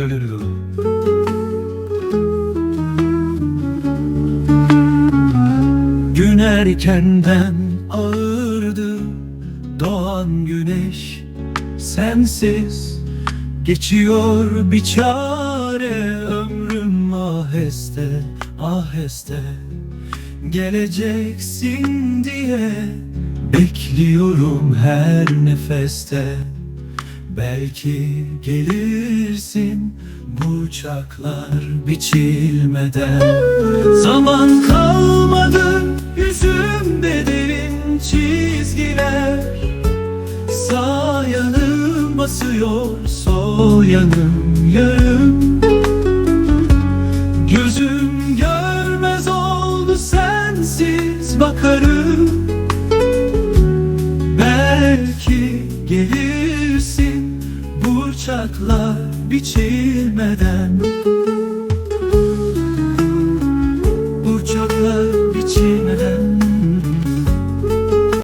döneriz o. Gün erkenden ağırdı doğan güneş. Sensiz Geçiyor bir çare ömrüm aheste aheste. Geleceksin diye bekliyorum her nefeste. Belki gelir gelirsin bu biçilmeden. Zaman kalmadı yüzümde derin çizgiler. Sağ yanım basıyor sol yanım yarım. Gözüm görmez oldu sensiz bakarım. Belki gelirsin bu uçaklar biçilmeden